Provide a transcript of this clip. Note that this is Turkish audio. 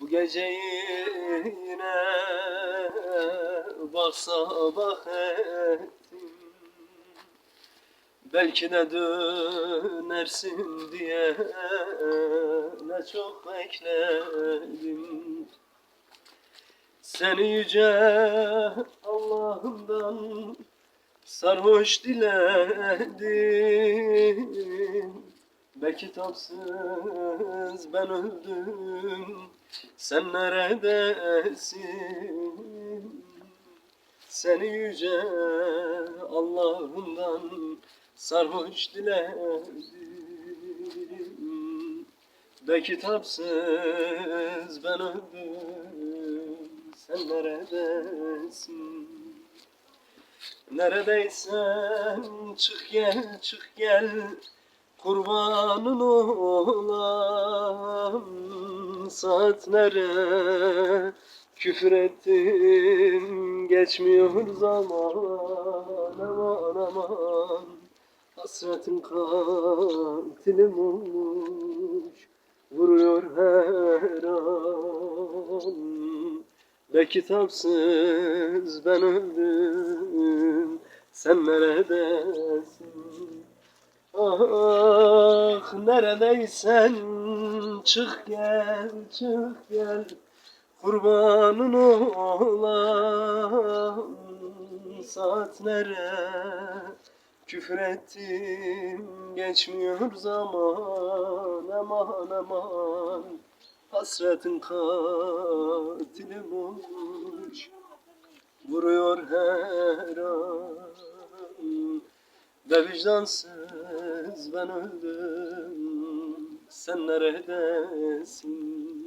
Bu geceyi yine bak sabah ettim. Belki de dönersin diye ne çok bekledim. Seni yüce Allah'ımdan sarhoş diledim Belki tapsız ben öldüm. Sen neredesin? Seni yüce Allah'ımdan sarhoş diledim. Belki tapsız ben öldüm. Sen neredesin? Neredeysen çık gel çık gel Kurbanın olan saatlere Küfür ettim geçmiyor zaman. Aman aman. Hasretin katilim olmuş vuruyor her an. Belki tapsız ben öldüm. Sen neredesin Ah neredeysen çık gel çık gel. Kurbanın olan saatlere Küfür ettim geçmiyor zaman aman aman. Hasretin katilim olmuş Vuruyor her an. Ve vicdansız ben öldüm Sen neredesin